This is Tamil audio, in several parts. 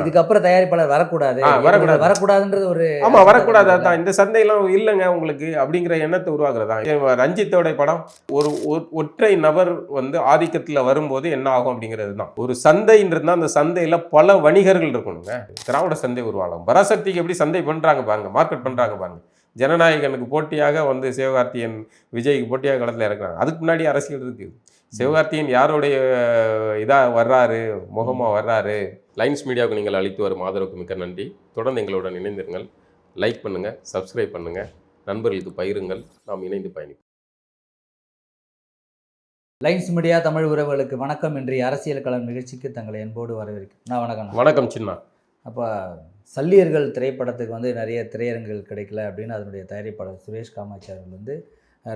இதுக்கப்புறம் தயாரிப்பாளர் வரக்கூடாது. வரக்கூடாது. வரக்கூடாதுன்றது ஒரு ஆமா வரக்கூடாது அதான். இந்த சந்தையெல்லாம் இல்லைங்க உங்களுக்கு அப்படிங்கிற எண்ணத்தை உருவாக்குறதா? ஏன் ரஞ்சித்தோட படம் ஒரு ஒற்றை நபர் வந்து ஆதிக்கத்துல வரும்போது என்ன ஆகும் அப்படிங்கிறது தான். ஒரு சந்தைன்றது அந்த சந்தையில பல வணிகர்கள் இருக்கணுங்க. திராவிட சந்தை உருவாகும். பராசக்திக்கு எப்படி சந்தை பண்றாங்க பாருங்க மார்க்கெட் பண்றாங்க பாருங்க. ஜனநாயகனுக்கு போட்டியாக வந்து சிவகார்த்தியன் விஜய்க்கு போட்டியாக களத்தில் இறக்குறாங்க அதுக்கு முன்னாடி அரசியல் இருக்கு சிவகார்த்தியன் யாருடைய இதாக வர்றாரு முகமா வர்றாரு? லைன்ஸ் மீடியாவுக்கு நீங்கள் அளித்து வரும் ஆதரவுக்கு மிக்க நன்றி. தொடர்ந்து எங்களுடன் இணைந்திருங்கள். லைக் பண்ணுங்க சப்ஸ்கிரைப் பண்ணுங்க. நண்பர்களுக்கு பகிருங்கள். நாம் இணைந்து பயணிப்போம். லைன்ஸ் மீடியா தமிழ் உறவுகளுக்கு வணக்கம். இன்றைய அரசியல் களம் நிகழ்ச்சிக்கு தங்களை அன்போடு வரவேற்கிறேன். நான் வணக்கம் வணக்கம் சின்னா. அப்போ சல்லியர்கள் திரைப்படத்துக்கு வந்து நிறைய திரையரங்குகள் கிடைக்கல அப்படின்னு அதனுடைய தயாரிப்பாளர் சுரேஷ் அவர்கள் வந்து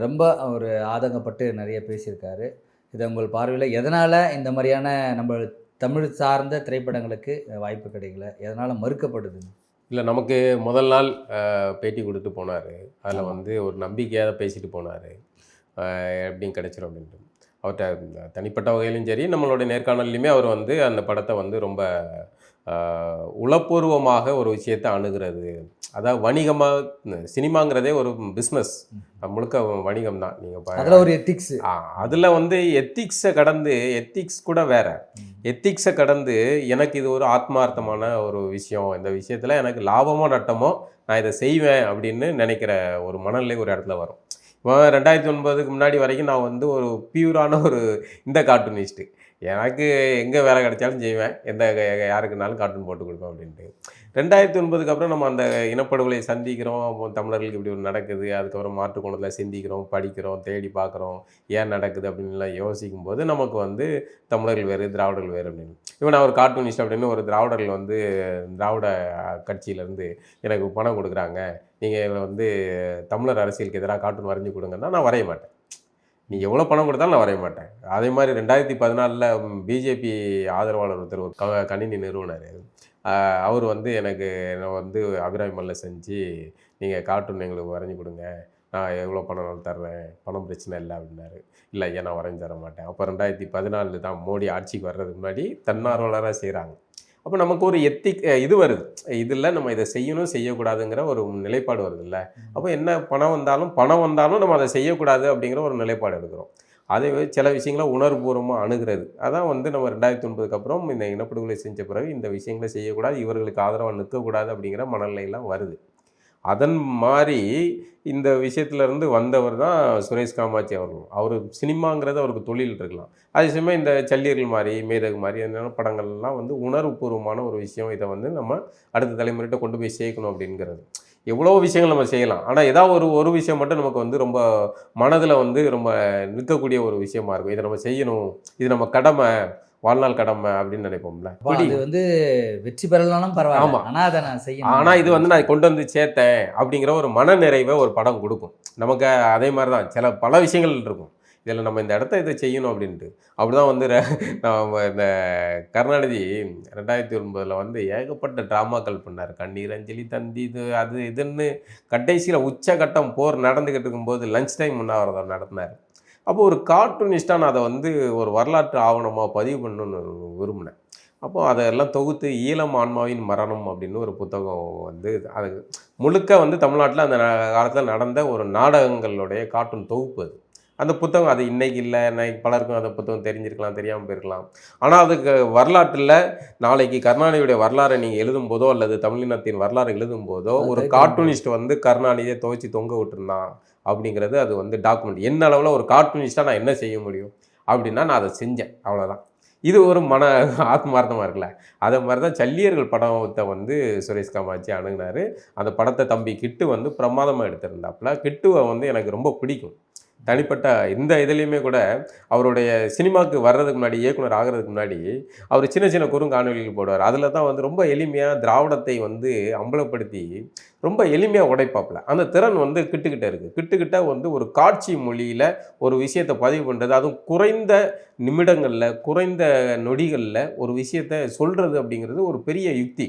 ரொம்ப ஒரு ஆதங்கப்பட்டு நிறைய பேசியிருக்காரு. இது உங்கள் பார்வையில் எதனால் இந்த மாதிரியான நம்ம தமிழ் சார்ந்த திரைப்படங்களுக்கு வாய்ப்பு கிடைக்கல? எதனால் மறுக்கப்படுது? இல்லை நமக்கு முதல் நாள் பேட்டி கொடுத்து போனார். அதில். வந்து ஒரு நம்பிக்கையாக பேசிட்டு போனார். எப்படியும் கிடைச்சிரும் அப்படின்ட்டு. அவர்கிட்ட தனிப்பட்ட வகையிலும் சரி நம்மளுடைய நேர்காணல்லையுமே அவர் வந்து அந்த படத்தை வந்து ரொம்ப உளப்பூர்வமாக ஒரு விஷயத்தை அணுகிறது. அதாவது வணிகமாக சினிமாங்கிறதே ஒரு பிஸ்னஸ் முழுக்க வணிகம் தான். நீங்கள் அதில் ஒரு எத்திக்ஸ் அதில் வந்து எத்திக்ஸை கடந்து எத்திக்ஸ் கூட வேற. எத்திக்ஸை கடந்து எனக்கு இது ஒரு ஆத்மார்த்தமான ஒரு விஷயம். இந்த விஷயத்தில் எனக்கு லாபமோ நட்டமோ நான் இதை செய்வேன் அப்படின்னு நினைக்கிற ஒரு மனநிலை ஒரு இடத்துல வரும். இப்போ ரெண்டாயிரத்தி ஒன்பதுக்கு முன்னாடி வரைக்கும் நான் வந்து ஒரு பியூரான ஒரு இந்த கார்ட்டூனிஸ்ட்டு எனக்கு எங்கே வேலை கிடைச்சாலும் செய்வேன். எந்த யாருக்குனாலும் கார்ட்டூன் போட்டு கொடுப்பேன் அப்படின்ட்டு. ரெண்டாயிரத்தி ஒன்பதுக்கு அப்புறம் நம்ம அந்த இனப்படுகொலை சந்திக்கிறோம். அப்போ தமிழர்களுக்கு இப்படி ஒன்று நடக்குது. அதுக்கப்புறம் மாற்று கோணத்தில் சிந்திக்கிறோம் படிக்கிறோம் தேடி பார்க்குறோம். ஏன் நடக்குது அப்படின்லாம் யோசிக்கும் போது நமக்கு வந்து தமிழர்கள் வேறு திராவிடர்கள் வேறு அப்படின்னு. இவன் நான் ஒரு கார்ட்டூனிஸ்ட் அப்படின்னு ஒரு திராவிடர்கள் வந்து திராவிட கட்சியிலேருந்து எனக்கு பணம் கொடுக்குறாங்க. நீங்கள் வந்து தமிழர் அரசியலுக்கு எதிராக கார்ட்டூன் வரைஞ்சி கொடுங்கன்னா நான் வரைய மாட்டேன். நீ எவ்வளோ பணம் கொடுத்தாலும் நான் வரைய மாட்டேன். அதே மாதிரி ரெண்டாயிரத்தி பதினாலில் பிஜேபி ஆதரவாளர் ஒருத்தர் ஒரு க- கணினி நிறுவனர். அவர் வந்து எனக்கு நான் வந்து அபிராமி மல்ல செஞ்சு நீங்கள் கார்ட்டூன் எங்களுக்கு வரைஞ்சி கொடுங்க. நான் எவ்வளோ பணம் தர்றேன். பணம் பிரச்சனை இல்லை அப்படின்னாரு. இல்லை ஐயா நான் வரைஞ்சி தர மாட்டேன். அப்போ ரெண்டாயிரத்தி பதினாலில் தான் மோடி ஆட்சிக்கு வர்றதுக்கு முன்னாடி தன்னார்வலராக செய்கிறாங்க அப்போ நமக்கு ஒரு எத்திக் இது வருது. இதில் நம்ம இதை செய்யணும் செய்யக்கூடாதுங்கிற ஒரு நிலைப்பாடு வருதுல்ல? அப்போ என்ன பணம் வந்தாலும் பணம் வந்தாலும் நம்ம அதை செய்யக்கூடாது அப்படிங்கிற ஒரு நிலைப்பாடு எடுக்கிறோம். அதே சில விஷயங்களை உணர்வுபூர்வமாக அணுகிறது. அதான் வந்து நம்ம ரெண்டாயிரத்தி ஒன்பதுக்கு அப்புறம் இந்த இனப்படுகொலை செஞ்ச பிறகு இந்த விஷயங்களை செய்யக்கூடாது இவர்களுக்கு ஆதரவாக நிற்கக்கூடாது அப்படிங்கிற மனநிலையெல்லாம் வருது. அதன் மாதிரி இந்த விஷயத்துல இருந்து வந்தவர் தான் சுரேஷ் காமாட்சி அவர்கள். அவர் சினிமாங்கிறது அவருக்கு தொழில் இருக்கலாம். அதே சமயம் இந்த சல்லியர்கள் மாதிரி மேதகு மாதிரி அந்த படங்கள்லாம் வந்து உணர்வுபூர்வமான ஒரு விஷயம். இதை வந்து நம்ம அடுத்த தலைமுறைகிட்ட கொண்டு போய் சேர்க்கணும் அப்படிங்கிறது. எவ்வளோ விஷயங்கள் நம்ம செய்யலாம். ஆனால் ஏதாவது ஒரு ஒரு விஷயம் மட்டும் நமக்கு வந்து ரொம்ப மனதில் வந்து ரொம்ப நிற்கக்கூடிய ஒரு விஷயமா இருக்கும். இதை நம்ம செய்யணும். இது நம்ம கடமை. வாழ்நாள் கடமை அப்படின்னு நினைப்போம்ல? அது வந்து வெற்றி பெறலாம் பரவாயில்ல. ஆமா. ஆனா அதை நான் செய்யணும். ஆனால் இது வந்து நான் கொண்டு வந்து சேர்த்தேன் அப்படிங்கிற ஒரு மன நிறைவை ஒரு படம் கொடுக்கும். நமக்கு அதே மாதிரி தான் சில பல விஷயங்கள் இருக்கும். இதில் நம்ம இந்த இடத்த இதை செய்யணும் அப்படின்ட்டு. அப்படிதான் வந்து ர- நம்ம இந்த கருணாநிதி ரெண்டாயிரத்தி ஒன்பதில் வந்து ஏகப்பட்ட ட்ராமாக்கள் பண்ணார். கண்ணீர் அஞ்சலி தந்தி இது அது இதுன்னு கடைசியில் உச்சகட்டம் போர் நடந்துக்கிட்டு இருக்கும்போது லஞ்ச் டைம் உண்ணாவிரதம் நடத்தினார். அப்போ ஒரு கார்ட்டூனிஸ்டாக நான் அதை வந்து ஒரு வரலாற்று ஆவணமாக பதிவு பண்ணணும்னு விரும்பினேன். அப்போ அதெல்லாம் தொகுத்து ஈழம் ஆன்மாவின் மரணம் அப்படின்னு ஒரு புத்தகம் வந்து அது முழுக்க வந்து தமிழ்நாட்டில் அந்த காலத்தில் நடந்த ஒரு நாடகங்களுடைய கார்ட்டூன் தொகுப்பு அது. அந்த புத்தகம் அது இன்னைக்கு இல்லை இன்னைக்கு பலருக்கும் அந்த புத்தகம் தெரிஞ்சிருக்கலாம் தெரியாமல் போயிருக்கலாம். ஆனால் அதுக்கு வரலாற்றில் நாளைக்கு கருணாநிதியுடைய வரலாறை நீங்கள் எழுதும் போதோ அல்லது தமிழினத்தின் வரலாறு எழுதும் போதோ அது ஒரு கார்ட்டூனிஸ்ட் வந்து கருணாநிதியை துவைச்சி தொங்க விட்டுருந்தான் அப்படிங்கிறது அது வந்து டாக்குமெண்ட் என்ன அளவில் ஒரு கார்ட்டூனிஸ்ட்டாக நான் என்ன செய்ய முடியும் அப்படின்னா நான் அதை செஞ்சேன். அவ்வளோதான் இது ஒரு மன ஆத்மார்த்தமாக இருக்குல்ல. அதே மாதிரி தான் சல்லியர்கள் படத்தை வந்து சுரேஷ் காமாட்சி அணுகுனாரு. அந்த படத்தை தம்பி கிட்டு வந்து பிரமாதமாக எடுத்திருந்தாப்புல. கிட்டுவை வந்து எனக்கு ரொம்ப பிடிக்கும். தனிப்பட்ட இந்த இதுலேயுமே கூட அவருடைய சினிமாவுக்கு வர்றதுக்கு முன்னாடி இயக்குனர் ஆகிறதுக்கு முன்னாடி அவர் சின்ன சின்ன குறுங்காணொலிகள் போடுவார். அதில் தான் வந்து ரொம்ப எளிமையாக திராவிடத்தை வந்து அம்பலப்படுத்தி ரொம்ப எளிமையாக உடைப்பாப்பில். அந்த திறன் வந்து கிட்டுக்கிட்ட இருக்குது கிட்டுக்கிட்ட வந்து ஒரு காட்சி மொழியில் ஒரு விஷயத்தை பதிவு பண்ணுறது அதுவும் குறைந்த நிமிடங்களில் குறைந்த நொடிகளில் ஒரு விஷயத்தை சொல்கிறது அப்படிங்கிறது ஒரு பெரிய யுக்தி.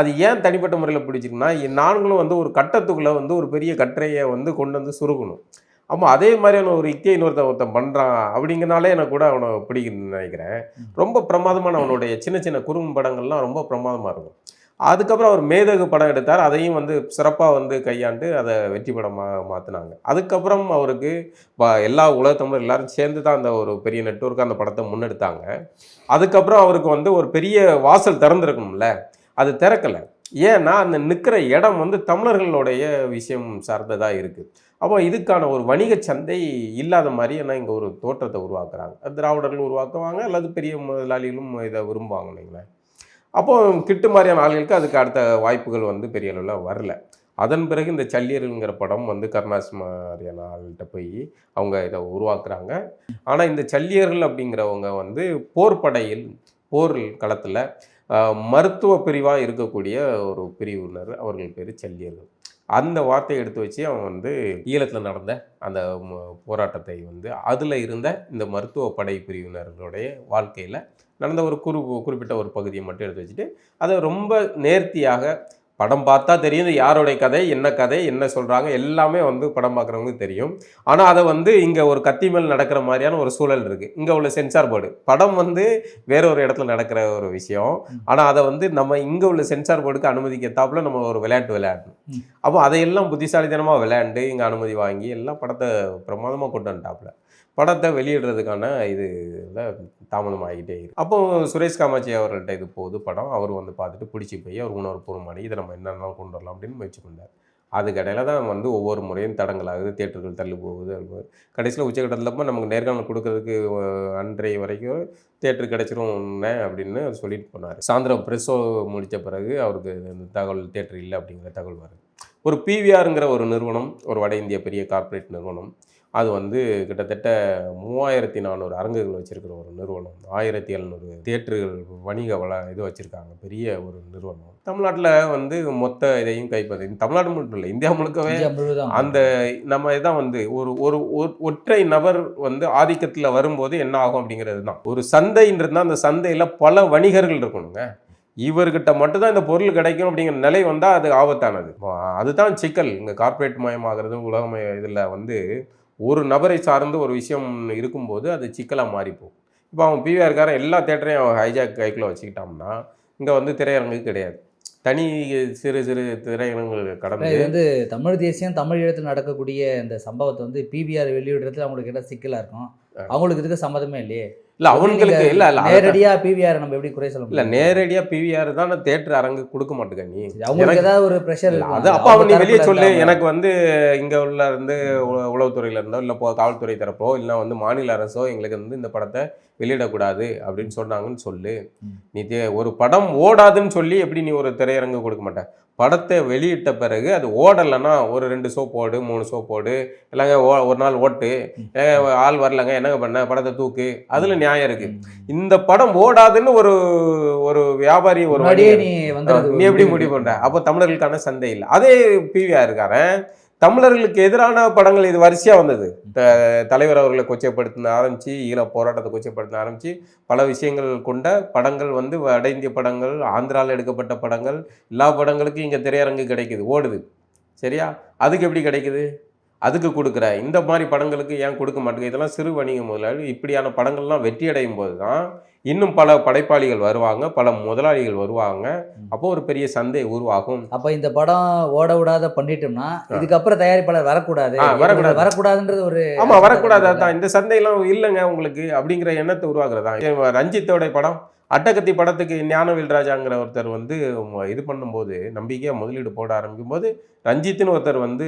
அது ஏன் தனிப்பட்ட முறையில் பிடிச்சிருக்குன்னா நாங்களும் வந்து ஒரு கட்டத்துக்குள்ளே வந்து ஒரு பெரிய கட்டுரையை வந்து கொண்டு வந்து சுருக்கணும். ஆமாம் அதே மாதிரியான ஒரு இக்கை இன்னொருத்தன் ஒருத்தன் பண்ணுறான் அப்படிங்கிறனாலே எனக்கு கூட அவனை பிடிக்குன்னு நினைக்கிறேன். ரொம்ப பிரமாதமான அவனுடைய சின்ன சின்ன குறும்படங்கள்லாம் ரொம்ப பிரமாதமாக இருக்கும். அதுக்கப்புறம் அவர் மேதகு படம் எடுத்தார். அதையும் வந்து சிறப்பாக வந்து கையாண்டு அதை வெற்றி படமாக மாற்றினாங்க அதுக்கப்புறம் அவருக்கு எல்லா உலக தமிழர் எல்லாரும் சேர்ந்து தான் அந்த ஒரு பெரிய நெட்வொர்க் அந்த படத்தை முன்னெடுத்தாங்க. அதுக்கப்புறம் அவருக்கு வந்து ஒரு பெரிய வாசல் திறந்திருக்கணும்ல அது திறக்கலை. ஏன்னா அந்த நிற்கிற இடம் வந்து தமிழர்களுடைய விஷயம் சார்ந்ததாக இருக்குது அப்போ இதுக்கான ஒரு வணிக சந்தை இல்லாத மாதிரி என்ன இங்கே ஒரு தோற்றத்தை உருவாக்குறாங்க. திராவிடர்கள் உருவாக்குவாங்க அல்லது பெரிய முதலாளிகளும் இதை விரும்புவாங்க வைங்களேன் அப்போ கிட்டு மாதிரியான ஆளுகளுக்கு அதுக்கு அடுத்த வாய்ப்புகள் வந்து பெரிய அளவில் வரல. அதன் பிறகு இந்த சல்லியர்கள்ங்கிற படம் வந்து கருணாஸ் மாதிரியான ஆள்கிட்ட போய் அவங்க இதை உருவாக்குறாங்க. ஆனால் இந்த சல்லியர்கள் அப்படிங்கிறவங்க வந்து போர்ப்படையில் போர் களத்தில் மருத்துவ பிரிவாக இருக்கக்கூடிய ஒரு பிரிவினர் அவர்கள் பேர் செல்லியர்கள். அந்த வார்த்தையை எடுத்து வச்சு அவன் வந்து ஈழத்தில் நடந்த அந்த போராட்டத்தை வந்து அதில் இருந்த இந்த மருத்துவ படை பிரிவினர்களுடைய வாழ்க்கையில் நடந்த ஒரு குறு குறிப்பிட்ட ஒரு பகுதியை மட்டும் எடுத்து வச்சுட்டு அதை ரொம்ப நேர்த்தியாக படம் பார்த்தா தெரியும் யாருடைய கதை என்ன கதை என்ன சொல்கிறாங்க எல்லாமே வந்து படம் பார்க்குறவங்களுக்கு தெரியும். ஆனால் அதை வந்து இங்கே ஒரு கத்தி மேல் நடக்கிற மாதிரியான ஒரு சூழல் இருக்குது இங்கே உள்ள சென்சார் போர்டு. படம் வந்து வேற ஒரு இடத்துல நடக்கிற ஒரு விஷயம். ஆனால் அதை வந்து நம்ம இங்கே உள்ள சென்சார் போர்டுக்கு அனுமதிக்கத்தாப்புல நம்ம ஒரு விளையாட்டு விளையாடணும். அப்போ அதையெல்லாம் புத்திசாலித்தனமாக விளையாண்டு இங்கே அனுமதி வாங்கி எல்லாம் படத்தை பிரமாதமாக கொண்டு வந்துட்டாப்புல. படத்தை வெளியிடுறதுக்கான இது தாமதம் ஆகிட்டே இருக்கு. அப்போ சுரேஷ் காமாட்சி அவர்கள்ட்ட இது போகுது படம். அவர் வந்து பார்த்துட்டு பிடிச்சி போய் அவர் உணர்வுபூர்வமானி இதை நம்ம என்னென்னலாம் கொண்டு வரலாம் அப்படின்னு முயற்சி பண்ணார் அதுக்கடையில் தான் வந்து ஒவ்வொரு முறையும் தடங்களாகுது தேட்டர்கள் தள்ளி போகுது கடைசியில் உச்சக்கட்டத்தில் போய் நமக்கு நேர்காணல் கொடுக்கறதுக்கு அன்றைய வரைக்கும் தேட்டர் கிடச்சிரும் அப்படின்னு சொல்லிட்டு போனார். சாயந்தரம் ப்ரெஸ்ஸோ முடித்த பிறகு அவருக்கு இந்த தகவல் தேட்டர் இல்லை அப்படிங்கிற தகவல் வருது. ஒரு பிவிஆருங்கிற ஒரு நிறுவனம் ஒரு வட இந்திய பெரிய கார்ப்பரேட் நிறுவனம் அது வந்து கிட்டத்தட்ட மூவாயிரத்தி நானூறு அரங்குகள் வச்சிருக்கிற ஒரு நிறுவனம். ஆயிரத்தி எழுநூறு தேட்டர்கள் வணிக வள இது வச்சுருக்காங்க. பெரிய ஒரு நிறுவனம். தமிழ்நாட்டில் வந்து மொத்த இதையும் கைப்பற்றி தமிழ்நாடு மட்டும் இல்லை இந்தியா முழுக்கவே அந்த நம்ம இதான் வந்து ஒரு ஒரு ஒற்றை நபர் வந்து ஆதிக்கத்தில் வரும்போது என்ன ஆகும் அப்படிங்கிறது தான். ஒரு சந்தைன்றது அந்த சந்தையில் பல வணிகர்கள் இருக்கணுங்க. இவர்கிட்ட மட்டும்தான் இந்த பொருள் கிடைக்கும் அப்படிங்கிற நிலை வந்தால் அது ஆபத்தானது. அதுதான் சிக்கல். இங்கே கார்ப்பரேட் மயமாகிறது உலகமய இதில் வந்து ஒரு நபரை சார்ந்து ஒரு விஷயம் இருக்கும்போது அது சிக்கலாக மாறிப்போம் இப்போ அவன் பிவிஆர்காரன் எல்லா தேட்டரையும் அவன் ஹைஜாக் கைக்குள்ள வச்சுக்கிட்டான்னா இங்கே வந்து திரையரங்கு கிடையாது. தனி சிறு சிறு திரையரங்குகள் கடந்து இது வந்து தமிழ் தேசியம் தமிழ் இடத்துல நடக்கக்கூடிய இந்த சம்பவத்தை வந்து பிபிஆர் வெளியிடுறதுல அவங்களுக்கு என்ன சிக்கலா இருக்கும்? அவங்களுக்கு இதுக்கு சம்மதமே இல்லையே. இல்லை அவங்களுக்கு இல்லை இல்லை நேரடியா பிவிஆர் நம்ம எப்படி குறை சொல்ல இல்லை நேரடியாக பிவிஆர் தான் தேட்டர் அரங்கு கொடுக்க மாட்டேங்க நீ. அவங்களுக்கு ஏதாவது ஒரு ப்ரெஷர் அது அப்போ அவன் நீ வெளியே சொல்லு. எனக்கு வந்து இங்கே உள்ள இருந்து உளவுத்துறையில இருந்தோ இல்லை காவல்துறை தரப்போ இல்லை வந்து மாநில அரசோ எங்களுக்கு வந்து இந்த படத்தை வெளியிடக்கூடாது அப்படின்னு சொன்னாங்கன்னு சொல்லு. நீ தே- ஒரு படம் ஓடாதுன்னு சொல்லி எப்படி நீ ஒரு திரையரங்கு கொடுக்க மாட்ட? படத்தை வெளியிட்ட பிறகு அது ஓடலைன்னா ஒரு ரெண்டு ஷோ போடு மூணு ஷோ போடு இல்லைங்க ஓ ஒரு நாள் ஓட்டு. ஆள் வரலங்க என்னங்க பண்ண? படத்தை தூக்கு. அதுல நியாயம் இருக்கு. இந்த படம் ஓடாதுன்னு ஒரு ஒரு வியாபாரி ஒரு நீ எப்படி முடிவு பண்ற அப்போ தமிழர்களுக்கான சந்தை இல்லை. அதே பிவிஆர் இருக்காரன். தமிழர்களுக்கு எதிரான படங்கள் இது வரிசையாக வந்தது. த- தலைவர் அவர்களை கொச்சைப்படுத்தின ஆரம்பித்து ஈழ போராட்டத்தை கொச்சைப்படுத்தின ஆரம்பித்து பல விஷயங்கள் கொண்ட படங்கள் வந்து வட இந்திய படங்கள் ஆந்திராவில் எடுக்கப்பட்ட படங்கள் எல்லா படங்களுக்கும் இங்கே திரையரங்கு கிடைக்குது ஓடுது. சரியா? அதுக்கு எப்படி கிடைக்குது? அதுக்கு கொடுக்குற இந்த மாதிரி படங்களுக்கு ஏன் கொடுக்க மாட்டேங்குது? இதெல்லாம் சிறு வணிக முதலாளி இப்படியான படங்கள்லாம் வெற்றி அடையும் போது தான் இன்னும் பல படைப்பாளிகள் வருவாங்க பல முதலாளிகள் வருவாங்க. அப்போ ஒரு பெரிய சந்தை உருவாகும். அப்ப இந்த படம் ஓட விடாத பண்ணிட்டோம்னா இதுக்கப்புறம் தயாரிப்பாளர் வரக்கூடாது. வரக்கூடாது. வரக்கூடாதுன்றது ஒரு ஆமா வரக்கூடாது அதான். இந்த சந்தையெல்லாம் இல்லைங்க உங்களுக்கு அப்படிங்கிற எண்ணத்தை உருவாக்குறதா? ரஞ்சித்தோட படம். அட்டகத்தி படத்துக்கு ஞானவேல் ராஜாங்கிற ஒருத்தர் வந்து இது பண்ணும்போது நம்பிக்கையாக முதலீடு போட ஆரம்பிக்கும் போது ரஞ்சித்னு ஒருத்தர் வந்து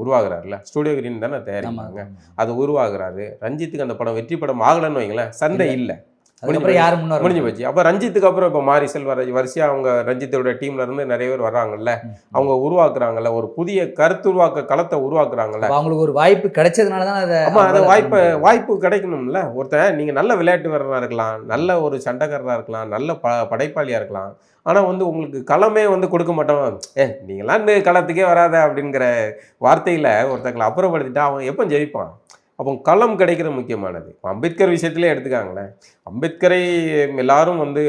உருவாகுறாருல ஸ்டூடியோ கிரீன் தானே தயாரிப்பாங்க. அது உருவாகுறாரு. ரஞ்சித்துக்கு அந்த படம் வெற்றி படம் ஆகலைன்னு வைங்களேன் சந்தை இல்லை. அதுக்கப்புறம் யாரும் முன்னாடி முடிஞ்சு போச்சு. அப்போ ரஞ்சித்துக்கு அப்புறம் இப்போ மாரி செல்வராஜ் வரிசையாக அவங்க ரஞ்சித்தோட டீம்ல இருந்து நிறைய பேர் வர்றாங்கல்ல. அவங்க உருவாக்குறாங்கல்ல. ஒரு புதிய கருத்து உருவாக்க களத்தை உருவாக்குறாங்கல்ல. அவங்களுக்கு ஒரு வாய்ப்பு கிடைச்சதுனால தான் அதை ஆமா அந்த அவங்களால வாய்ப்பு. வாய்ப்பு கிடைக்கணும்ல. ஒருத்தன் நீங்க நல்ல விளையாட்டு வீரராக இருக்கலாம் நல்ல ஒரு சண்டைக்காரராக இருக்கலாம் நல்ல ப படைப்பாளியா இருக்கலாம். ஆனா வந்து உங்களுக்கு களமே வந்து கொடுக்க மாட்டோம். ஏ நீங்களாம் இந்த களத்துக்கே வராத அப்படிங்கிற வார்த்தையில ஒருத்தங்களை அப்புறப்படுத்திட்டா அவன் எப்போ ஜெயிப்பான்? அப்போ களம் கிடைக்கிறது முக்கியமானது. அம்பேத்கர் விஷயத்திலே எடுத்துக்காங்களேன். அம்பேத்கரை எல்லாரும் வந்து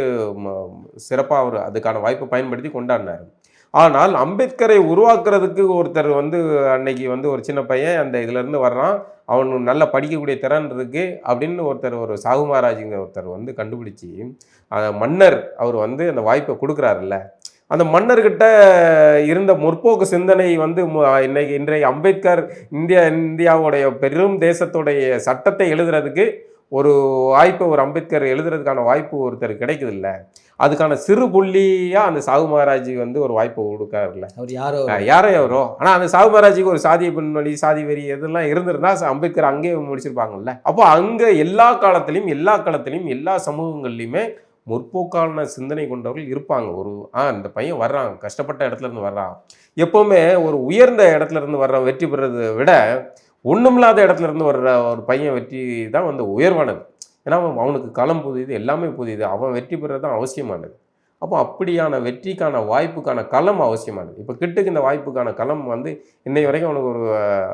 சிறப்பாக அவர் அதுக்கான வாய்ப்பை பயன்படுத்தி கொண்டாடினார். ஆனால் அம்பேத்கரை உருவாக்குறதுக்கு ஒருத்தர் வந்து அன்னைக்கு வந்து ஒரு சின்ன பையன் அந்த இதுலேருந்து வர்றான். அவன் நல்லா படிக்கக்கூடிய திறன் இருக்குது அப்படின்னு ஒருத்தர் ஒரு சாகு மகாராஜுங்கிற ஒருத்தர் வந்து கண்டுபிடிச்சி மன்னர் அவர் வந்து அந்த வாய்ப்பை கொடுக்குறாருல்ல. அந்த மன்னர்கிட்ட இருந்த முற்போக்கு சிந்தனை வந்து இன்னைக்கு இன்றைய அம்பேத்கர் இந்தியா இந்தியாவுடைய பெரும் தேசத்துடைய சட்டத்தை எழுதுறதுக்கு ஒரு வாய்ப்பு ஒரு அம்பேத்கர் எழுதுறதுக்கான வாய்ப்பு ஒருத்தர் கிடைக்குது இல்ல அதுக்கான சிறு புள்ளியா அந்த சாகு மகாராஜ் வந்து ஒரு வாய்ப்பு கொடுக்காருல்ல. அவர் யாரோ யாரோ எவரோ ஆனா அந்த சாகு மகாராஜுக்கு ஒரு சாதிய பின்வழி சாதி வெறி இதெல்லாம் இருந்திருந்தா அம்பேத்கர் அங்கேயே முடிச்சிருப்பாங்கல்ல. அப்போ அங்க எல்லா காலத்திலையும் எல்லா காலத்திலையும் எல்லா சமூகங்கள்லையுமே முற்போக்கான சிந்தனை கொண்டவர்கள் இருப்பாங்க. ஒரு ஆ இந்த பையன் வர்றான். கஷ்டப்பட்ட இடத்துல இருந்து வர்றான். எப்போவுமே ஒரு உயர்ந்த இடத்துல இருந்து வர்றான் வெற்றி பெறதை விட ஒன்றுமில்லாத இடத்துல இருந்து வர்ற ஒரு பையன் வெற்றி தான் வந்து உயர்வானது. ஏன்னா அவன் அவனுக்கு களம் புதியது எல்லாமே புதியது அவன் வெற்றி பெறது தான் அவசியமானது. அப்போ அப்படியான வெற்றிக்கான வாய்ப்புக்கான களம் அவசியமானது. இப்போ கிட்டுக்கு இந்த வாய்ப்புக்கான களம் வந்து இன்னை வரைக்கும் அவனுக்கு ஒரு அஹ்,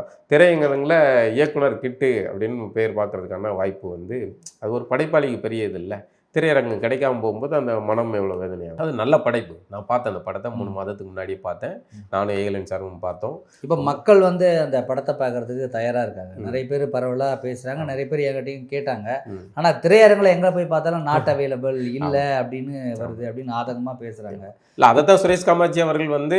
இயக்குனர் கிட்டு அப்படின்னு பேர் பார்க்குறதுக்கான வாய்ப்பு வந்து அது ஒரு படைப்பாளிக்கு பெரிய இது இல்லை திரையரங்கு கிடைக்காம போகும்போது அந்த மனம் எவ்வளோ வேதனையாகும்? அது நல்ல படைப்பு. நான் பார்த்தேன் அந்த படத்தை மூணு மாதத்துக்கு முன்னாடியே பார்த்தேன். நானும் ஏகலன் சாரும் பார்த்தோம். இப்போ மக்கள் வந்து அந்த படத்தை பார்க்கறதுக்கு தயாரா இருக்காங்க. நிறைய பேர் பரவலா பேசுறாங்க. நிறைய பேர் என்கிட்டயும் கேட்டாங்க. ம். ஆனா திரையரங்குல எங்க போய் பார்த்தாலும் நாட் அவைலபிள் இல்ல அப்படின்னு வருது அப்படின்னு ஆதங்கமா பேசுறாங்க. இல்லை அதை தான் சுரேஷ் காமாட்சி அவர்கள் வந்து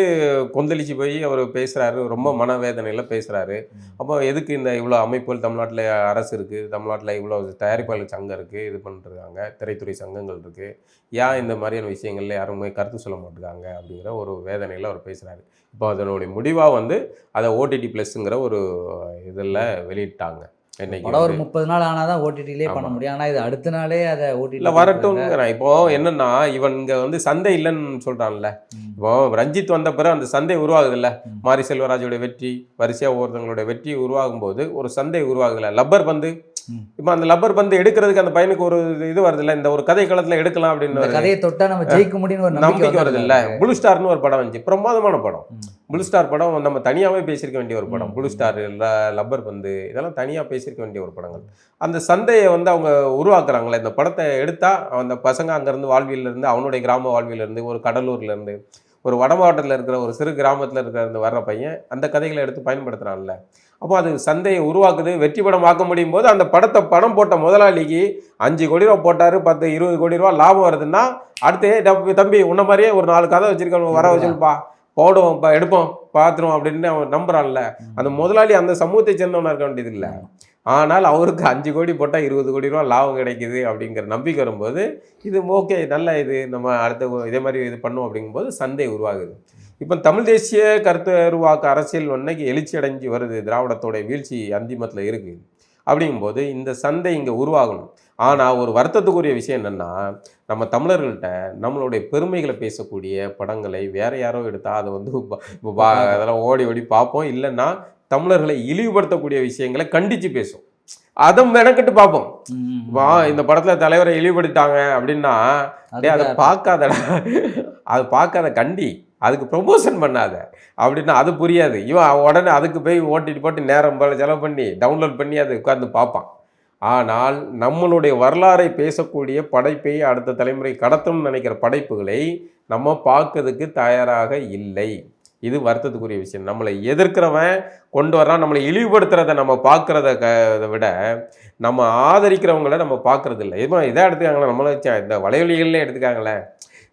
கொந்தளிச்சு போய் அவர் பேசுகிறாரு ரொம்ப மனவேதனையில் பேசுகிறாரு அப்போ எதுக்கு இந்த இவ்வளோ அமைப்புகள் தமிழ்நாட்டில் அரசு இருக்குது தமிழ்நாட்டில் இவ்வளோ தயாரிப்பாளர் சங்கம் இருக்குது இது பண்ணிருக்காங்க திரைத்துறை சங்கங்கள் இருக்குது ஏன் இந்த மாதிரியான விஷயங்கள்ல யாருமே கருத்து சொல்ல மாட்டேங்காங்க அப்படிங்கிற ஒரு வேதனையில் அவர் பேசுகிறாரு இப்போ அதனுடைய முடிவாக வந்து அதை ஓடிடி ப்ளஸ்ங்கிற ஒரு இதில் வெளியிட்டாங்க படம் ஒரு. முப்பது நாள் ஆனாதான் ஓடிடிலே பண்ண. முடியும் ஆனா இது அடுத்த நாளே அதை ஓடிடி இல்லை வரட்டும்ங்கிறேன் இப்போ என்னன்னா இவன் இங்க வந்து சந்தை இல்லைன்னு சொல்றான்ல இப்போ ரஞ்சித் வந்த பிறகு அந்த சந்தை உருவாகுது இல்ல ம். மாரி செல்வராஜோட வெற்றி வரிசையா ஒருத்தவங்களோட வெற்றி உருவாகும் போது ஒரு சந்தை உருவாகுதுல லப்பர் பந்து. இப்போ அந்த லப்பர் பந்து எடுக்கிறதுக்கு அந்த பையனுக்கு ஒரு இது வருது இல்ல இந்த ஒரு கதை களத்துல எடுக்கலாம் அப்படின்னு கதையை தொட்டா நம்ம ஜெயிக்க முடியும்னு ஒரு நம்பிக்கை வருது இல்ல ப்ளூ ஸ்டார்னு ஒரு படம் வந்துச்சு. பிரமாதமான படம். ப்ளூ ஸ்டார் படம் நம்ம தனியாவே பேசியிருக்க வேண்டிய ஒரு படம். ப்ளூ ஸ்டார் லப்பர் பந்து இதெல்லாம் தனியா பேசியிருக்க வேண்டிய ஒரு படங்கள். அந்த சந்தையை வந்து அவங்க உருவாக்குறாங்களே இந்த படத்தை எடுத்தா அந்த பசங்க அங்கேருந்து வாழ்வியல்ல இருந்து அவனுடைய கிராம வாழ்வியல்ல இருந்து ஒரு கடலூர்ல இருந்து ஒரு வட மாவட்டத்தில் இருக்கிற ஒரு சிறு கிராமத்தில் இருக்கிற வர்ற பையன் அந்த கதைகளை எடுத்து பயன்படுத்துறான்ல. அப்போ அது சந்தையை உருவாக்குது வெற்றி படம் ஆக்க முடியும் போது அந்த படத்தை படம் போட்ட முதலாளிக்கு அஞ்சு கோடி ரூபா போட்டாரு பத்து இருபது கோடி ரூபா லாபம் வருதுன்னா அடுத்து "ஏய் தம்பி- உன்ன மாதிரியே ஒரு நாலு கதை வச்சிருக்கோம் வர வச்சுப்பா போடுவோம் எடுப்போம் பார்த்துருவோம் அப்படின்னு அவன் நம்புறான்ல. அந்த முதலாளி அந்த சமூகத்தை சேர்ந்தவனா இருக்க வேண்டியது இல்லை. ஆனால் அவருக்கு அஞ்சு கோடி போட்டால் இருபது கோடி ரூபா லாபம் கிடைக்குது அப்படிங்கிற நம்பிக்கை வரும்போது இது ஓகே நல்ல இது நம்ம அடுத்த இதே மாதிரி இது பண்ணுவோம் அப்படிங்கும்போது சந்தை உருவாகுது. இப்போ தமிழ் தேசிய கருத்து உருவாக்க அரசியல் இன்னைக்கு எழுச்சி அடைஞ்சு வருது திராவிடத்தோட வீழ்ச்சி அந்திமத்தில் இருக்குது அப்படிங்கும்போது இந்த சந்தை இங்கே உருவாகணும். ஆனால் ஒரு வருத்தத்துக்குரிய விஷயம் என்னென்னா நம்ம தமிழர்கள்ட்ட நம்மளுடைய பெருமைகளை பேசக்கூடிய படங்களை வேற யாரோ எடுத்தால் அதை வந்து அதெல்லாம் ஓடி ஓடி பார்ப்போம். இல்லைன்னா தமிழர்களை இழிவுபடுத்தக்கூடிய விஷயங்களை கண்டித்து பேசும். அதை மெனக்கிட்டு பார்ப்போம். வா இந்த படத்துல தலைவரை இழிவுபடுத்திட்டாங்க அப்படின்னா அதை பார்க்காதடா. அது பார்க்காத கண்டி. அதுக்கு ப்ரொமோஷன் பண்ணாத. அப்படின்னா அது புரியாது. இவன் உடனே அதுக்கு போய் ஓட்டிட்டு போட்டு நேரம் போல செலவு பண்ணி டவுன்லோட் பண்ணி அதை உட்காந்து பார்ப்பான். ஆனால் நம்மளுடைய வரலாறை பேசக்கூடிய படைப்பை அடுத்த தலைமுறை கடத்தணும்னு நினைக்கிற படைப்புகளை நம்ம பார்க்கறதுக்கு தயாராக இல்லை. இது வருத்தத்துக்குரிய விஷயம். நம்மளை எதிர்க்கிறவன் கொண்டு வர்றான் நம்மளை இழிவுபடுத்துறத நம்ம பார்க்குறத க இதை விட நம்ம ஆதரிக்கிறவங்கள நம்ம பார்க்கறது இல்லை இப்போ இதை எடுத்துக்காங்களே நம்மள இந்த வலைவலிகள்ல எடுத்துக்காங்களேன்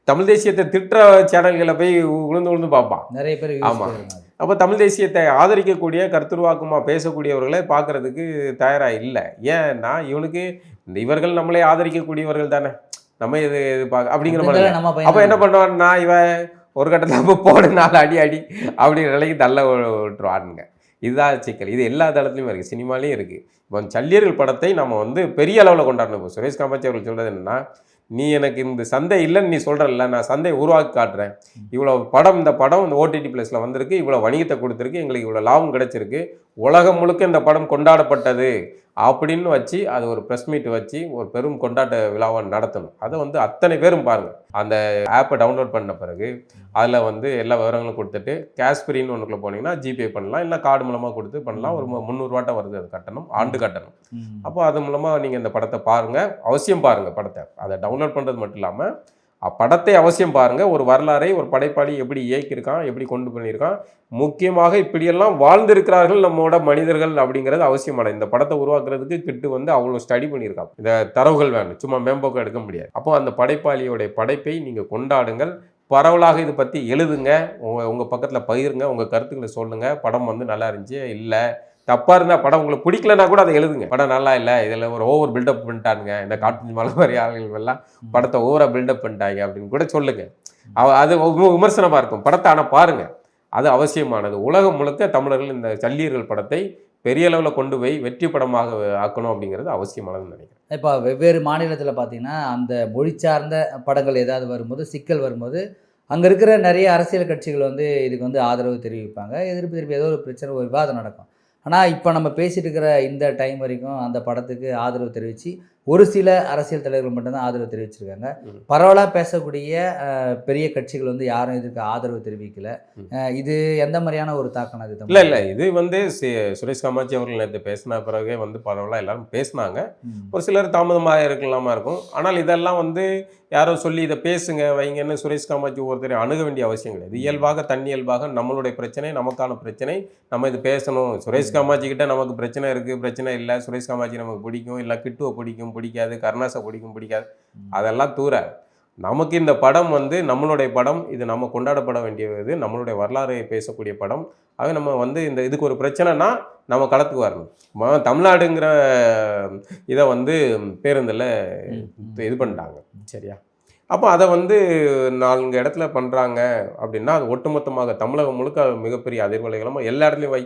தமிழ் தேசியத்தை திட்டுற சேனல்களை போய் உளுந்து உளுந்து பார்ப்பான். நிறைய பேர் ஆமா. யூஸ் அப்போ தமிழ் தேசியத்தை ஆதரிக்கக்கூடிய கருத்துருவாக்கமாக பேசக்கூடியவர்களை பார்க்கறதுக்கு தயாராக இல்லை. ஏன்னா இவனுக்கு இந்த இவர்கள் நம்மளே ஆதரிக்கக்கூடியவர்கள் தானே. நம்ம இது இது பார்க்க அப்படிங்கிற மாதிரி அப்போ என்ன பண்ணுவான்னா இவன் ஒரு கட்டத்தில் அப்போ போடு நாலு அடி அடி அப்படிங்கிற நிலைக்கு தள்ள விட்டுருவானுங்க இதுதான் சிக்கல். இது எல்லா தளத்துலையும் இருக்குது சினிமாலையும் இருக்குது இப்போ சல்லியர்கள் படத்தை நம்ம வந்து பெரிய அளவில் கொண்டாடணும். இப்போ சுரேஷ் காமாட்சி அவர்கள் சொல்கிறது என்னன்னா நீ எனக்கு இந்த சந்தை இல்லைன்னு நீ சொல்கிறல்ல நான் சந்தையை உருவாக்கி காட்டுறேன். இவ்வளோ படம் இந்த படம் இந்த ஓடிடி ப்ளஸில் வந்திருக்கு இவ்வளோ வணிகத்தை கொடுத்துருக்கு எங்களுக்கு இவ்வளோ லாபம் கிடைச்சிருக்கு. உலகம் முழுக்க இந்த படம் கொண்டாடப்பட்டது. அப்படின்னு வச்சு அது ஒரு ப்ரெஸ் மீட் வச்சு ஒரு பெரும் கொண்டாட்ட விழாவை நடத்தணும். அதை வந்து அத்தனை பேரும் பாருங்கள் அந்த ஆப்பை டவுன்லோட் பண்ண பிறகு அதில் வந்து எல்லா விவரங்களும் கொடுத்துட்டு கேஷ்பிரின்னு ஒன்றுக்குள்ள போனீங்கன்னா ஜிபே பண்ணலாம். இல்லை கார்டு மூலமாக கொடுத்து பண்ணலாம். ஒரு முந்நூறுவாட்ட வருது அது கட்டணம். ஆண்டு கட்டணம். அப்போ அது மூலமாக நீங்கள் இந்த படத்தை பாருங்கள் அவசியம் பாருங்கள் படத்தை. அதை டவுன்லோட் பண்ணுறது மட்டும் இல்லாமல் படத்தை அவசியம் பாருங்கள் ஒரு வரலாறை ஒரு படைப்பாளி எப்படி இயக்கியிருக்கான் எப்படி கொண்டு பண்ணியிருக்கான் முக்கியமாக இப்படியெல்லாம் வாழ்ந்திருக்கிறார்கள் நம்மோட மனிதர்கள் அப்படிங்கிறது அவசியமான இந்த படத்தை உருவாக்குறதுக்கு கிட்டு வந்து அவ்வளோ ஸ்டடி பண்ணியிருக்கான் இந்த தரவுகள் வேணும். சும்மா மேம்போக்கம் எடுக்க முடியாது. அப்போ அந்த படைப்பாளியோடைய படைப்பை நீங்கள் கொண்டாடுங்கள். பரவலாக இது பற்றி எழுதுங்க. உங்கள் உங்கள் பக்கத்தில் பகிருங்க. உங்கள் கருத்துக்களை சொல்லுங்கள் படம் வந்து நல்லா இருந்துச்சு இல்லை தப்பாக இருந்தால் படம் உங்களுக்கு பிடிக்கலனா கூட அதை எழுதுங்க. படம் நல்லா இல்லை இதில் ஒரு ஓவர் பில்டப் பண்ணிட்டானுங்க. இந்த காட்டு மலை மாதிரி ஆளுகள் எல்லாம் படத்தை ஓவராக பில்டப் பண்ணிட்டாங்க அப்படின்னு கூட சொல்லுங்க. அவ- அது விமர்சனமாக இருக்கும். படத்தை ஆனால் பாருங்க. அது அவசியமானது. உலகம் முழுக்க தமிழர்கள் இந்த சல்லியர்கள் படத்தை பெரிய அளவில் கொண்டு போய் வெற்றி படமாக ஆக்கணும் அப்படிங்கிறது அவசியமானதுன்னு நினைக்கிறேன். இப்போ வெவ்வேறு மாநிலத்தில் பார்த்தீங்கன்னா அந்த மொழி சார்ந்த படங்கள் ஏதாவது வரும்போது சிக்கல் வரும்போது அங்கே இருக்கிற நிறைய அரசியல் கட்சிகள் வந்து இதுக்கு வந்து ஆதரவு தெரிவிப்பாங்க. எதிர்ப்பு திருப்பி ஏதோ ஒரு பிரச்சனை ஒரு விவாதம் நடக்கும். ஆனால் இப்போ நம்ம பேசிட்டு இருக்கிற இந்த டைம் வரைக்கும் அந்த படத்துக்கு ஆதரவு தெரிவித்து ஒரு சில அரசியல் தலைவர்கள் மட்டும்தான் ஆதரவு தெரிவிச்சிருக்காங்க. பரவலாக பேசக்கூடிய பெரிய கட்சிகள் வந்து யாரும் இதுக்கு ஆதரவு தெரிவிக்கல. இது எந்த மாதிரியான ஒரு தாக்கம் அது இல்லை இல்லை. இது வந்து சுரேஷ் காமாட்சி அவர்கள் நேற்று பேசின பிறகே வந்து பரவலாக எல்லாரும் பேசினாங்க. ஒரு சிலர் தாமதமாக இருக்கலாமா இருக்கும். ஆனால் இதெல்லாம் வந்து யாரோ சொல்லி இதை பேசுங்க வைங்கன்னு சுரேஷ் காமாட்சி ஒருத்தரை அணுக வேண்டிய அவசியம் கிடையாது. இயல்பாக தன்னியல்பாக நம்மளுடைய பிரச்சனை நமக்கான பிரச்சனை நம்ம இது பேசணும். சுரேஷ் காமாட்சி கிட்ட நமக்கு பிரச்சனை இருக்குது பிரச்சனை இல்லை. சுரேஷ் காமாட்சி நமக்கு பிடிக்கும் இல்லை கிட்டுவை பிடிக்கும் பிடிக்காது கருணாசை பிடிக்கும் பிடிக்காது. அதெல்லாம் தூர. நமக்கு இந்த படம் வந்து நம்மளுடைய படம் இது நம்ம கொண்டாடப்பட வேண்டியது நம்மளுடைய வரலாறை பேசக்கூடிய படம். ஆக நம்ம வந்து இந்த இதுக்கு ஒரு பிரச்சனைனா நம்ம களத்துக்கு வரணும். தமிழ்நாடுங்கிற இதை வந்து பேருந்தில். இது பண்ணிட்டாங்க. சரியா. அப்போ அதை வந்து நான்கு இடத்துல பண்ணுறாங்க அப்படின்னா அது ஒட்டுமொத்தமாக தமிழகம் முழுக்க மிகப்பெரிய அதிர்வலைகளும்? எல்லா இடத்துலையும் வை.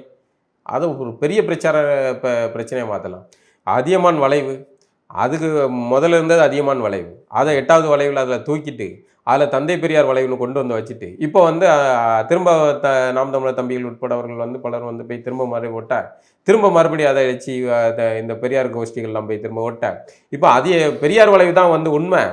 அதை ஒரு பெரிய பிரச்சார ப பிரச்சனையை மாற்றலாம் அதியமான் வளைவு அதுக்கு முதல்ல இருந்தது அதியமான் வளைவு. அதை எட்டாவது வளைவில் அதில் தூக்கிட்டு அதில் தந்தை பெரியார் வளைவுன்னு கொண்டு வந்து வச்சுட்டு இப்போ வந்து திரும்ப த நாம் தமிழர் தம்பிகள் உட்படவர்கள் வந்து பலர் வந்து போய் திரும்ப மாதிரி ஓட்ட திரும்ப மறுபடியும் அதை வச்சு இந்த பெரியார் கோஷ்டிகள்லாம் போய் திரும்ப ஓட்ட இப்போ அதிக பெரியார் வளைவு தான் வந்து உண்மை.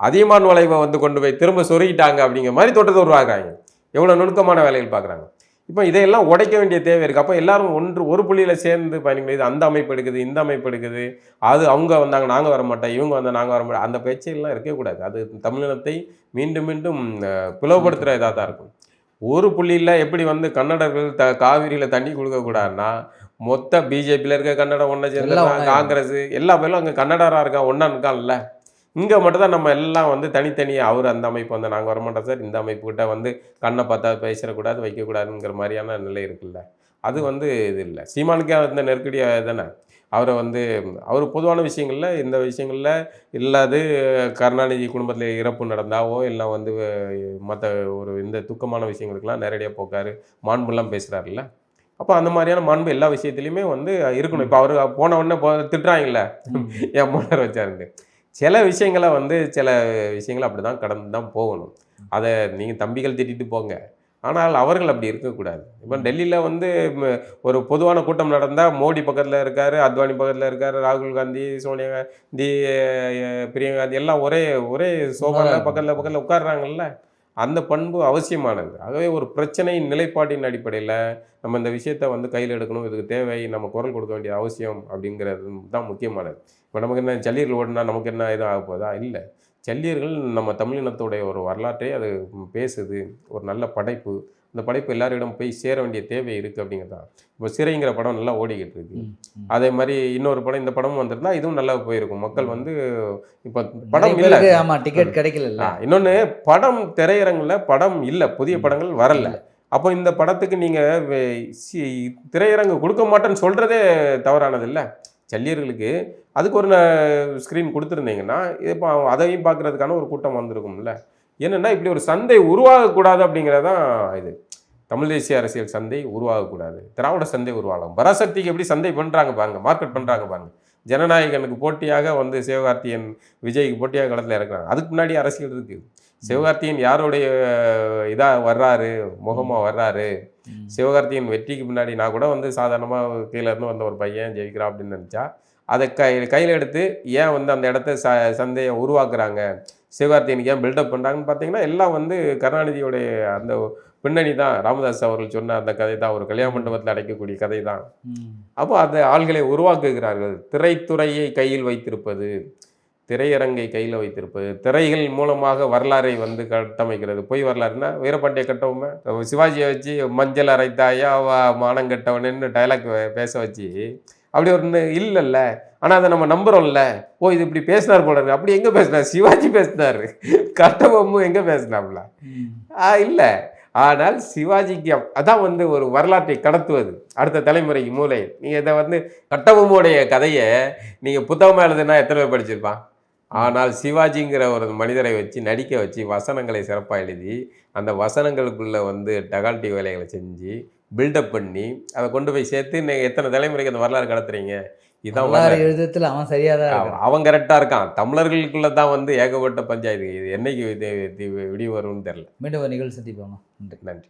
அதியமான் வளைவை வந்து கொண்டு போய் திரும்ப சொருகிட்டாங்க அப்படிங்கிற மாதிரி தோட்டத்தை உருவாக்குறாங்க. எவ்வளோ நுணுக்கமான வேலைகள் பார்க்குறாங்க இப்போ இதையெல்லாம் உடைக்க வேண்டிய தேவை இருக்குது அப்போ எல்லாரும் ஒன்று ஒரு புள்ளியில் சேர்ந்து பயணிக்கணும் இது அந்த அமைப்பு எடுக்குது இந்த அமைப்பு எடுக்குது. அது அவங்க வந்தாங்க நாங்கள் வர மாட்டோம் இவங்க வந்தால் நாங்கள் வர மாட்டோம். அந்த பேச்செல்லாம் இருக்கவே கூடாது. அது தமிழினத்தை மீண்டும் மீண்டும் பிளவுபடுத்துகிற இதாக தான் இருக்கும். ஒரு புள்ளியில் எப்படி வந்து கன்னடர்கள் த காவிரியில் தண்ணி கொடுக்கக்கூடாதுன்னா மொத்த பிஜேபியில் இருக்க கன்னடம் ஒன்றை சேர்ந்து காங்கிரஸ் எல்லா பேரும் அங்கே கன்னடராக இருக்கான் ஒன்றா இருக்கான்ல இங்கே மட்டும் தான் நம்ம எல்லாம் வந்து தனித்தனியாக அவர் அந்த அமைப்பு வந்து நாங்கள் வரமாட்டோம் சார். இந்த அமைப்பு கிட்ட வந்து கண்ணை பார்த்தா பேசிடக்கூடாது வைக்கக்கூடாதுங்கிற மாதிரியான நிலை இருக்குல்ல. அது வந்து இது இல்லை. சீமானுக்கே அந்த நெருக்கடியாக தானே? அவரை வந்து அவர் பொதுவான விஷயங்களில் இந்த விஷயங்களில் இல்லாது கருணாநிதி குடும்பத்தில் இறப்பு நடந்தாவோ இல்லை வந்து மற்ற ஒரு இந்த துக்கமான விஷயங்களுக்கெல்லாம் நேரடியாக போக்காரு மாண்புலாம் பேசுகிறாருல்ல அப்போ அந்த மாதிரியான மாண்பு எல்லா விஷயத்துலையுமே வந்து இருக்கணும். இப்போ அவர் போன உடனே போ திட்டுறாங்கல்ல. என் முன்னர் வச்சாருண்டு சில விஷயங்களை வந்து சில விஷயங்களை அப்படி தான் கடந்து தான் போகணும். அதை நீங்கள் தம்பிகள் திட்டிட்டு போங்க. ஆனால் அவர்கள் அப்படி இருக்கக்கூடாது. இப்போ டெல்லியில் வந்து ஒரு பொதுவான கூட்டம் நடந்தால் மோடி பக்கத்தில் இருக்கார் அத்வானி பக்கத்தில் இருக்கார் ராகுல் காந்தி சோனியா காந்தி பிரியங்கா காந்தி எல்லாம் ஒரே ஒரே சோபாவில் பக்கத்தில் பக்கத்தில் உட்கார்றாங்கல்ல? அந்த பண்பு அவசியமானது. ஆகவே ஒரு பிரச்சனையின் நிலைப்பாட்டின் அடிப்படையில் நம்ம இந்த விஷயத்தை வந்து கையில் எடுக்கணும் இதுக்கு தேவை நம்ம குரல் கொடுக்க வேண்டிய அவசியம் அப்படிங்கிறது தான் முக்கியமானது. இப்போ நமக்கு என்ன ஜல்லியர்கள் ஓடினா நமக்கு என்ன இது ஆக போதா இல்லை. ஜல்லியர்கள் நம்ம தமிழினத்துடைய ஒரு வரலாற்றை அது பேசுது. ஒரு நல்ல படைப்பு. அந்த படைப்பு எல்லாரிடம் போய் சேர வேண்டிய தேவை இருக்குது அப்படிங்கிறதான் இப்போ சிறைங்கிற படம் நல்லா ஓடிக்கிட்டு இருக்கு. அதே மாதிரி இன்னொரு படம் இந்த படமும் வந்திருந்தா இதுவும் நல்லா போயிருக்கும். மக்கள் வந்து இப்போ படம் இல்லை. பேருக்கு ஆமா டிக்கெட் கிடைக்கல இன்னொன்று படம் திரையரங்கில் படம் இல்லை. புதிய படங்கள் வரல. அப்போ இந்த படத்துக்கு நீங்கள் திரையரங்கு கொடுக்க மாட்டேன்னு சொல்கிறதே தவறானது இல்லை. செல்லியர்களுக்கு அதுக்கு ஒரு ஸ்க்ரீன் கொடுத்துருந்தீங்கன்னா இப்போ அதையும் பார்க்குறதுக்கான ஒரு கூட்டம் வந்திருக்கும்ல. என்னென்னா இப்படி ஒரு சந்தை உருவாகக்கூடாது அப்படிங்கிறதான் இது. தமிழ் தேசிய அரசியல் சந்தை உருவாகக்கூடாது. திராவிட சந்தை உருவாகலாம். பராசக்திக்கு எப்படி சந்தை பண்ணுறாங்க பாருங்க மார்க்கெட் பண்ணுறாங்க பாருங்க. ஜனநாயகனுக்கு போட்டியாக வந்து சிவகார்த்தியன் விஜய்க்கு போட்டியாக களத்தில் இறக்குறாங்க. அதுக்கு முன்னாடி அரசியல் இருக்குது சிவகார்த்தியன் யாருடைய இதாக வர்றாரு முகமாக வர்றாரு? ம். சிவகார்த்திகேயன் வெற்றிக்கு முன்னாடி நான் கூட வந்து சாதாரணமாக கீழே இருந்து வந்த ஒரு பையன் ஜெயிக்கிறான் அப்படின்னு நினச்சா அதை கை கையில் எடுத்து ஏன் வந்து அந்த இடத்த ச சந்தையை உருவாக்குறாங்க? சிவகார்த்திகேயனுக்கு ஏன் பில்டப் பண்ணுறாங்கன்னு பார்த்தீங்கன்னா எல்லாம் வந்து கருணாநிதியோடைய அந்த பின்னணி தான். ராமதாஸ் அவர்கள் சொன்ன அந்த கதை தான். ஒரு கல்யாண மண்டபத்தில் அடைக்கக்கூடிய கதை தான். அப்போ அந்த ஆள்களை உருவாக்குகிறார்கள். திரைத்துறையை கையில் வைத்திருப்பது. திரையரங்கை கையில் வைத்திருப்பது திரைகள் மூலமாக வரலாறை வந்து கட்டமைக்கிறது. பொய் வரலாறுனா வீரபாண்டிய கட்டவுமே சிவாஜியை வச்சு மஞ்சள் அரைத்தாயா கட்டவனன்னு டைலாக் பேச வச்சு அப்படி ஒன்று இல்லைல்ல. ஆனால் அதை நம்ம நம்புறோம்ல. ஓ இது இப்படி பேசினார் போல இருக்கு. அப்படி எங்கே பேசினார்? சிவாஜி பேசினார். கட்டபொம்மும் எங்கே பேசினாப்ல ஆ இல்லை. ஆனால் சிவாஜிக்கு அதான் வந்து ஒரு வரலாற்றை கடத்துவது. அடுத்த தலைமுறைக்கு மூளை. நீங்கள் இதை வந்து கட்டபொம்முடைய கதையை நீங்கள் புத்தகமாக எழுதுனா எத்தனை பேர் படிச்சிருப்பான்? ஆனால் சிவாஜிங்கிற ஒரு மனிதரை வச்சு நடிக்க வச்சு வசனங்களை சிறப்பாக எழுதி அந்த வசனங்களுக்குள்ள வந்து டகால்ட்டி வேலைகளை செஞ்சு பில்டப் பண்ணி அதை கொண்டு போய் சேர்த்து நீங்கள் எத்தனை தலைமுறைக்கு அந்த வரலாறு கடத்துறீங்க? இதான் வரலாறு. எழுதத்தில் அவன் சரியாக தான் அவன் கரெக்டாக இருக்கான். தமிழர்களுக்குள்ள தான் வந்து ஏகப்பட்ட பஞ்சாயத்து. இது என்னைக்கு இது இது விடி வரும்னு தெரில மீண்டும் ஒரு நிகழ்ச்சி சந்திப்போமா. நன்றி. நன்றி.